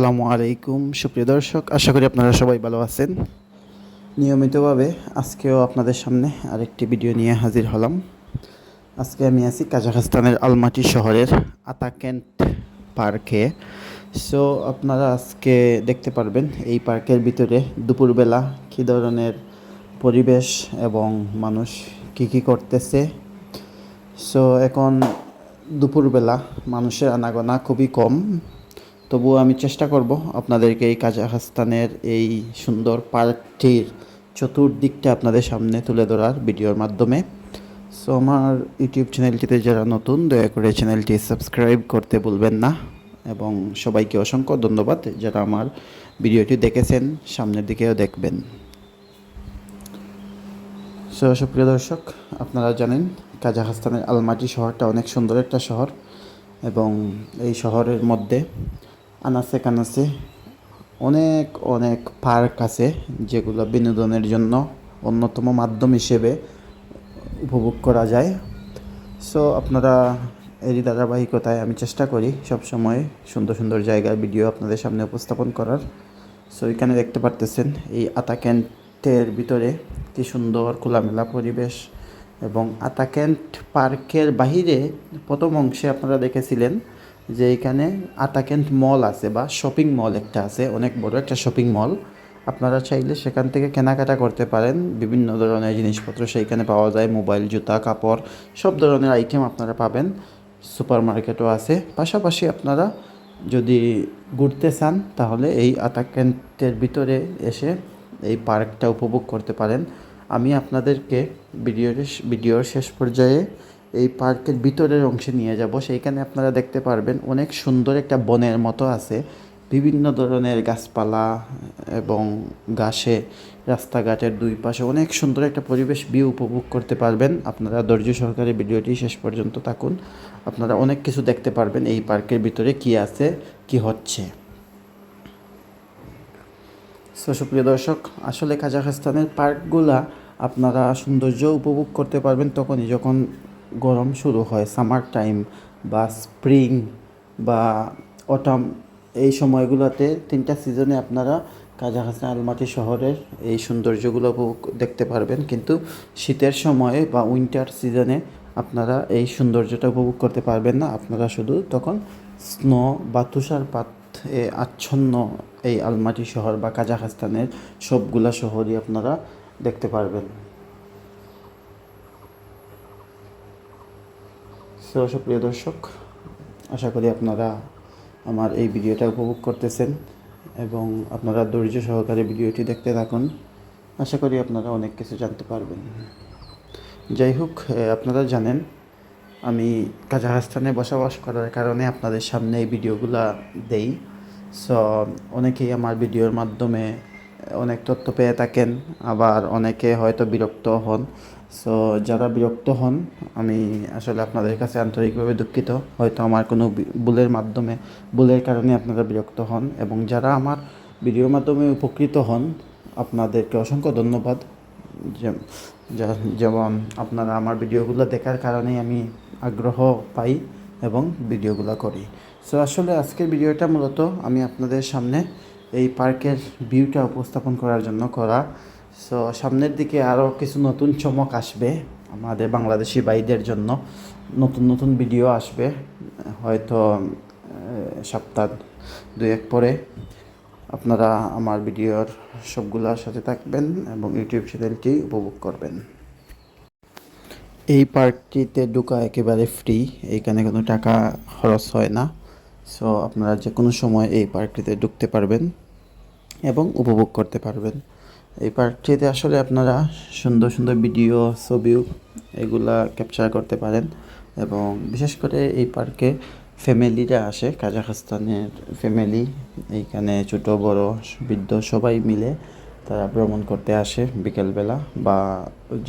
আসসালামু আলাইকুম। সুপ্রিয় দর্শক, আশা করি আপনারা সবাই ভালো আছেন। নিয়মিতভাবে আজকেও আপনাদের সামনে আরেকটি ভিডিও নিয়ে হাজির হলাম। আজকে আমি আছি কাজাখস্তানের আলমাটি শহরের আতাকেন্ট পার্কে। সো, আপনারা আজকে দেখতে পারবেন এই পার্কের ভিতরে দুপুরবেলা কী ধরনের পরিবেশ এবং মানুষ কী কী করতেছে। সো, এখন দুপুরবেলা মানুষের আনাগোনা খুবই কম। তবুও আমি চেষ্টা করব আপনাদেরকে এই কাজাখস্তানের এই সুন্দর পার্কটির চতুর্দিকটা আপনাদের সামনে তুলে ধরার ভিডিওর মাধ্যমে। সো আমার ইউটিউব চ্যানেলটিতে যারা নতুন, দয়া করে চ্যানেলটি সাবস্ক্রাইব করতে ভুলবেন না এবং সবাইকে অসংখ্য ধন্যবাদ যারা আমার ভিডিওটি দেখেছেন, সামনের দিকেও দেখবেন। সো সুপ্রিয় দর্শক, আপনারা জানেন কাজাখস্তানের আলমাটি শহরটা অনেক সুন্দর একটা শহর এবং এই শহরের মধ্যে আনাসে কানাসে অনেক অনেক পার্ক আছে যেগুলো বিনোদনের জন্য অন্যতম মাধ্যম হিসেবে উপভোগ করা যায়। সো আপনারা এরই ধারাবাহিকতায় আমি চেষ্টা করি সবসময় সুন্দর সুন্দর জায়গার ভিডিও আপনাদের সামনে উপস্থাপন করার। সো এখানে দেখতে পারতেছেন এই আতাক্যান্টের ভিতরে কি সুন্দর খোলামেলা পরিবেশ এবং আতাক্যান্ট পার্কের বাহিরে প্রথম অংশে আপনারা দেখেছিলেন যে এখানে আতাক্যান্ট মল আছে বা শপিং মল একটা আছে, অনেক বড় একটা শপিং মল আপনারা চাইলে সেখান থেকে কেনাকাটা করতে পারেন। বিভিন্ন ধরনের জিনিসপত্র সেইখানে পাওয়া যায়, মোবাইল, জুতা, কাপড়, সব ধরনের আইটেম আপনারা পাবেন। সুপার মার্কেটও আছে। পাশাপাশি আপনারা যদি ঘুরতে চান, তাহলে এই আতাক্যান্টের ভিতরে এসে এই পার্কটা উপভোগ করতে পারেন। আমি আপনাদেরকে ভিডিওর ভিডিওর শেষ পর্যায়ে এই পার্কের ভিতরের অংশে নিয়ে যাব। সেইখানে আপনারা দেখতে পারবেন অনেক সুন্দর একটা বনের মতো আছে। বিভিন্ন ধরনের গাছপালা এবং ঘাসে রাস্তাঘাটের দুই পাশে অনেক সুন্দর একটা পরিবেশ ভিউ উপভোগ করতে পারবেন। আপনারা ধৈর্য সহকারে ভিডিওটি শেষ পর্যন্ত থাকুন। আপনারা অনেক কিছু দেখতে পারবেন এই পার্কের ভিতরে কি আছে, কি হচ্ছে। সো সুপ্রিয় দর্শক, আসলে কাজাখস্তানের পার্কগুলা আপনারা সৌন্দর্য উপভোগ করতে পারবেন তখনই যখন গরম শুরু হয় সামার টাইম বা স্প্রিং বা অটাম এই সময়গুলোতে তিনটা সিজনে আপনারা কাজাখস্তান আলমাটি শহরের এই সৌন্দর্যগুলো দেখতে পারবেন। কিন্তু শীতের সময়ে বা উইন্টার সিজনে আপনারা এই সৌন্দর্যটা উপভোগ করতে পারবেন না। আপনারা শুধু তখন স্নো বা তুষারপাত এ আচ্ছন্ন এই আলমাটি শহর বা কাজাখাস্তানের সবগুলা শহরই আপনারা দেখতে পারবেন। সো সুপ্রিয় দর্শক, আশা করি আপনারা আমার এই ভিডিওটা উপভোগ করতেছেন এবং আপনারা ধৈর্য সহকারে ভিডিওটি দেখতে থাকুন। আশা করি আপনারা অনেক কিছু জানতে পারবেন। যাই হোক আপনারা জানেন, আমি কাজাখস্তানে বসবাস করার কারণে আপনাদের সামনে এই ভিডিওগুলা দেই। সো, অনেকেই আমার ভিডিওর মাধ্যমে অনেক তথ্য পেয়ে থাকেন, আবার অনেকে হয়তো বিরক্ত হন। সো যারা বিরক্ত হন, আমি আসলে আপনাদের কাছে আন্তরিকভাবে দুঃখিত। হয়তো আমার কোনো ভুলের মাধ্যমে, ভুলের কারণে আপনারা বিরক্ত হন এবং যারা আমার ভিডিওর মাধ্যমে উপকৃত হন, আপনাদেরকে অসংখ্য ধন্যবাদ। যেমন আপনারা আমার ভিডিওগুলো দেখার কারণেই আমি আগ্রহ পাই এবং ভিডিওগুলো করি। সো আসলে আজকের ভিডিওটা মূলত আমি আপনাদের সামনে এই পার্কের ভিউটা উপস্থাপন করার জন্য করা। সো সামনের দিকে আরও কিছু নতুন চমক আসবে আমাদের বাংলাদেশি ভাইদের জন্য। নতুন নতুন ভিডিও আসবে, হয়তো সপ্তাহ দুই এক পরে। আপনারা আমার ভিডিওর সবগুলোর সাথে থাকবেন এবং ইউটিউব চ্যানেলটি উপভোগ করবেন। এই পার্কটিতে ঢোকা একেবারে ফ্রি এইখানে কোনো টাকা খরচ হয় না। সো আপনারা যে কোনো সময় এই পার্কটিতে ঢুকতে পারবেন এবং উপভোগ করতে পারবেন। এই পার্কটিতে আসলে আপনারা সুন্দর সুন্দর ভিডিও, ছবিও এগুলা ক্যাপচার করতে পারেন এবং বিশেষ করে এই পার্কে ফ্যামিলিরা আসে, কাজাখস্তানের ফ্যামিলি এইখানে ছোট, বড়, বৃদ্ধ সবাই মিলে তারা ভ্রমণ করতে আসে বিকেলবেলা বা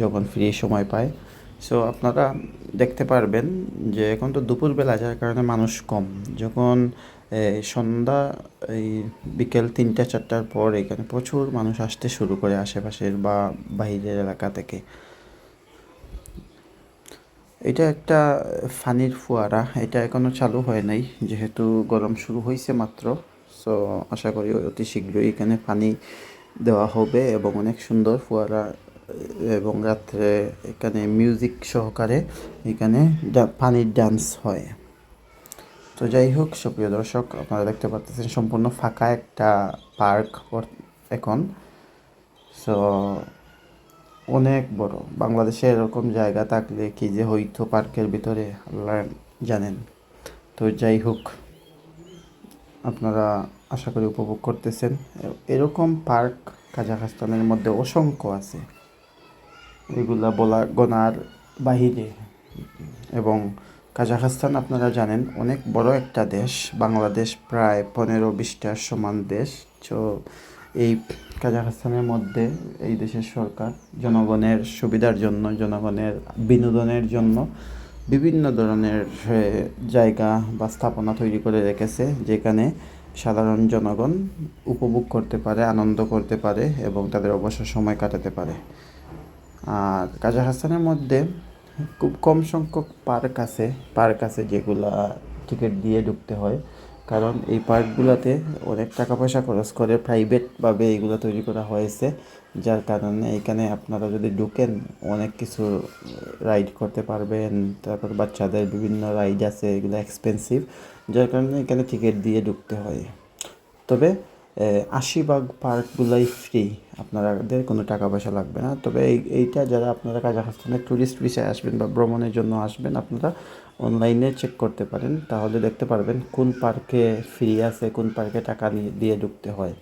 যখন ফ্রি সময় পায়। সো আপনারা দেখতে পারবেন যে এখন তো দুপুরবেলা, যার কারণে মানুষ কম। যখন সন্ধ্যা, এই বিকেল তিনটা, চারটার পর এখানে প্রচুর মানুষ আসতে শুরু করে আশেপাশের বা বাইরের এলাকা থেকে। এটা একটা ফানির ফোয়ারা। এটা এখনও চালু হয় নাই, যেহেতু গরম শুরু হয়েছে মাত্র। সো আশা করি অতি শীঘ্রই এখানে পানি দেওয়া হবে এবং অনেক সুন্দর ফোয়ারা, এবং রাত্রে এখানে মিউজিক সহকারে এখানে পানির ডান্স হয়। তো যাই হোক, সুপ্রিয় দর্শক, আপনারা দেখতে পাচ্ছেন সম্পূর্ণ ফাঁকা একটা পার্ক এখন। সো অনেক বড়। বাংলাদেশে এরকম জায়গা থাকলে কি যে হইতো পার্কের ভিতরে, আল্লাহ জানেন। তো যাই হোক, আপনারা আশা করি উপভোগ করতেছেন। এরকম পার্ক কাজাখস্তানের মধ্যে অসংখ্য আছে। এগুলা বলা গোনার বাহিরে। এবং কাজাখস্তান আপনারা জানেন, অনেক বড় একটা দেশ। বাংলাদেশ প্রায় পনেরো বিশটার সমান দেশ। তো এই কাজাখস্তানের মধ্যে এই দেশের সরকার জনগণের সুবিধার জন্য, জনগণের বিনোদনের জন্য বিভিন্ন ধরনের জায়গা বা স্থাপনা তৈরি করে রেখেছে, যেখানে সাধারণ জনগণ উপভোগ করতে পারে, আনন্দ করতে পারে এবং তাদের অবসর সময় কাটাতে পারে। আর কাজাখস্তানের মধ্যে খুব কম সংখ্যক পার্ক আছে। পার্ক আছে যেগুলা টিকিট দিয়ে ঢুকতে হয়। কারণ এই পার্কগুলোতে অনেক টাকা পয়সা খরচ করে প্রাইভেটভাবে এইগুলো তৈরি করা হয়েছে। যার কারণে এখানে আপনারা যদি ঢুকেন অনেক কিছু রাইড করতে পারবেন। তারপর বাচ্চাদের বিভিন্ন রাইড আছে এগুলো এক্সপেন্সিভ যার কারণে এখানে টিকিট দিয়ে ঢুকতে হয়। তবে এ, আশি ভাগ পার্কগুলাই ফ্রি আপনাদের কোনো টাকা পয়সা লাগবে না। তবে এই, এইটা যারা আপনারা কাজাখস্তানে ট্যুরিস্ট ভিসায় আসবেন বা ভ্রমণের জন্য আসবেন, আপনারা অনলাইনে চেক করতে পারেন। তাহলে দেখতে পারবেন কোন পার্কে ফ্রি আছে, কোন পার্কে টাকা দিয়ে ঢুকতে হয়।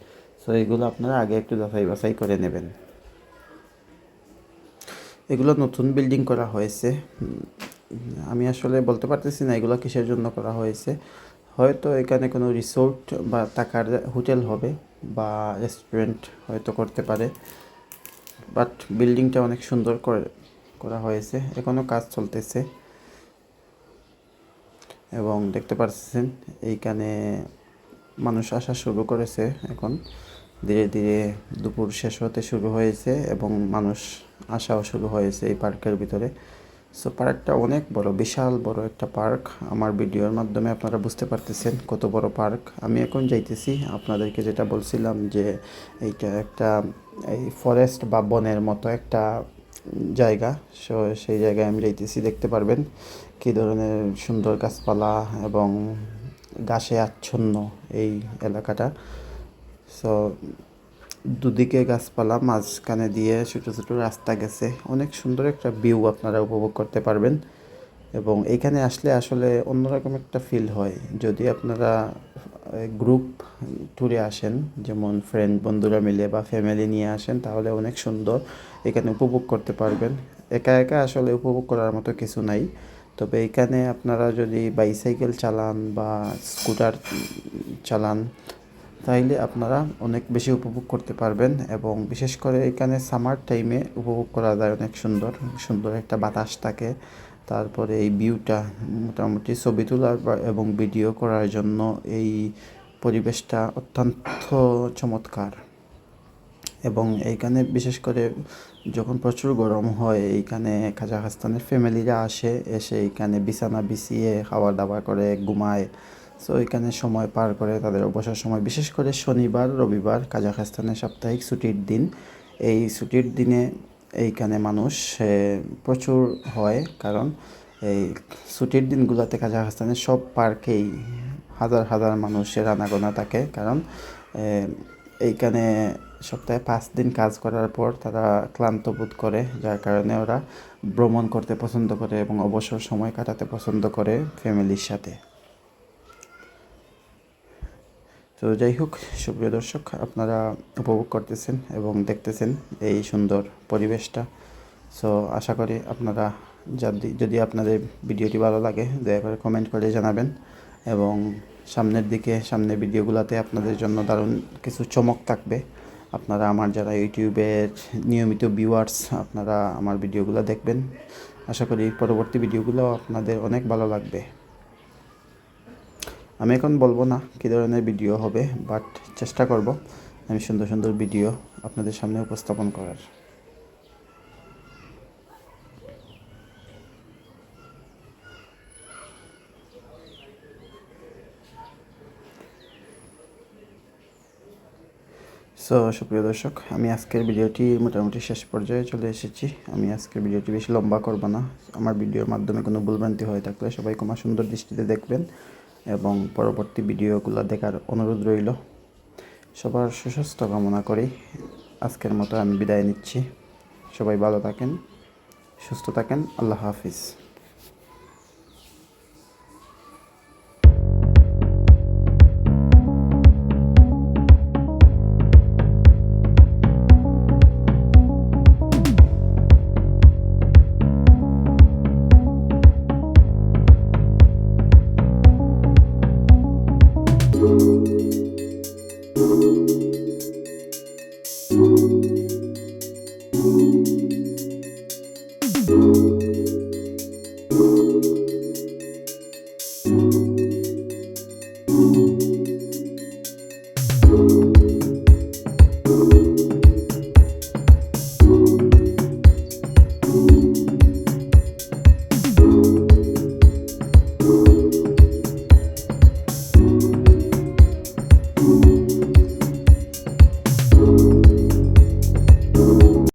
সো এগুলো আপনারা আগে একটু যাচাই বাছাই করে নেবেন। এগুলো নতুন বিল্ডিং করা হয়েছে। আমি আসলে বলতে পারতেছি না এগুলো কিসের জন্য করা হয়েছে। হয়তো এখানে কোনো রিসোর্ট বা টাকার হোটেল হবে। বা রেস্টুরেন্ট হয়তো করতে পারে। বাট বিল্ডিংটা অনেক সুন্দর করে করা হয়েছে। এখনও কাজ চলতেছে। এবং দেখতে পাচ্ছেন এইখানে মানুষ আসা শুরু করেছে এখন। ধীরে ধীরে দুপুর শেষ হতে শুরু হয়েছে এবং মানুষ আসাও শুরু হয়েছে এই পার্কের ভিতরে। সো পার্কটা অনেক বড়, বিশাল বড় একটা পার্ক। আমার ভিডিওর মাধ্যমে আপনারা বুঝতে পারতেছেন কত বড় পার্ক। আমি এখন যাইতেছি আপনাদেরকে যেটা বলছিলাম যে এইটা একটা এই ফরেস্ট বা বনের মতো একটা জায়গা। সো সেই জায়গায় আমি যাইতেছি, দেখতে পারবেন কী ধরনের সুন্দর গাছপালা এবং ঘাসে আচ্ছন্ন এই এলাকাটা। সো দুদিকে গাছপালা, মাঝখানে দিয়ে ছোটো ছোটো রাস্তা গেছে। অনেক সুন্দর একটা ভিউ আপনারা উপভোগ করতে পারবেন। এবং এখানে আসলে আসলে অন্যরকম একটা ফিল হয়। যদি আপনারা গ্রুপ ট্যুরে আসেন, যেমন ফ্রেন্ড বন্ধুরা মিলে বা ফ্যামিলি নিয়ে আসেন, তাহলে অনেক সুন্দর এখানে উপভোগ করতে পারবেন। একা একা আসলে উপভোগ করার মতো কিছু নাই। তবে এখানে আপনারা যদি বাইসাইকেল চালান বা স্কুটার চালান তাইলে আপনারা অনেক বেশি উপভোগ করতে পারবেন এবং বিশেষ করে এখানে সামার টাইমে উপভোগ করা যায় অনেক সুন্দর সুন্দর একটা বাতাস থাকে। তারপরে এই ভিউটা মোটামুটি ছবি তোলার এবং ভিডিও করার জন্য এই পরিবেশটা অত্যন্ত চমৎকার। এবং এইখানে বিশেষ করে যখন প্রচুর গরম হয়, এইখানে কাজাখস্তানের ফ্যামিলিরা আসে, এসে এইখানে বিছানা বিছিয়ে খাওয়া দাওয়া করে, ঘুমায়। সো এখানে সময় পার করে তাদের অবসর সময়। বিশেষ করে শনিবার, রবিবার, কাজাখস্তানের সাপ্তাহিক ছুটির দিন। এই ছুটির দিনে এইখানে মানুষ প্রচুর হয় কারণ এই ছুটির দিনগুলোতে কাজাখস্তানের সব পার্কেই হাজার হাজার মানুষের আনাগোনা থাকে কারণ এইখানে সপ্তাহে পাঁচ দিন কাজ করার পর তারা ক্লান্ত বোধ করে, যার কারণে ওরা ভ্রমণ করতে পছন্দ করে এবং অবসর সময় কাটাতে পছন্দ করে ফ্যামিলির সাথে। তো যাই হোক, সুপ্রিয় দর্শক, আপনারা উপভোগ করতেছেন এবং দেখতেছেন এই সুন্দর পরিবেশটা। সো আশা করি আপনারা যদি যদি আপনাদের ভিডিওটি ভালো লাগে, দয়া করে কমেন্ট করে জানাবেন এবং সামনের দিকে, সামনের ভিডিওগুলোতে আপনাদের জন্য দারুণ কিছু চমক থাকবে। আপনারা আমার যারা ইউটিউবের নিয়মিত ভিউয়ার্স আপনারা আমার ভিডিওগুলো দেখবেন। আশা করি পরবর্তী ভিডিওগুলো আপনাদের অনেক ভালো লাগবে। আমি এখন বলব না কী ধরনের ভিডিও হবে বাট চেষ্টা করব আমি সুন্দর সুন্দর ভিডিও আপনাদের সামনে উপস্থাপন করার। সো সুপ্রিয় দর্শক, আমি আজকের ভিডিওটি মোটামুটি শেষ পর্যায়ে চলে এসেছি। আমি আজকের ভিডিওটি বেশি লম্বা করব না। আমার ভিডিওর মাধ্যমে কোনো ভুলভ্রান্তি হয়ে থাকলে সবাই ক্ষমা সুন্দর দৃষ্টিতে দেখবেন। এবং পরবর্তী ভিডিওগুলো দেখার অনুরোধ রইল। সবার সুস্বাস্থ্য কামনা করি। আজকের মতো আমি বিদায় নিচ্ছি। সবাই ভালো থাকেন, সুস্থ থাকেন। আল্লাহ হাফিজ।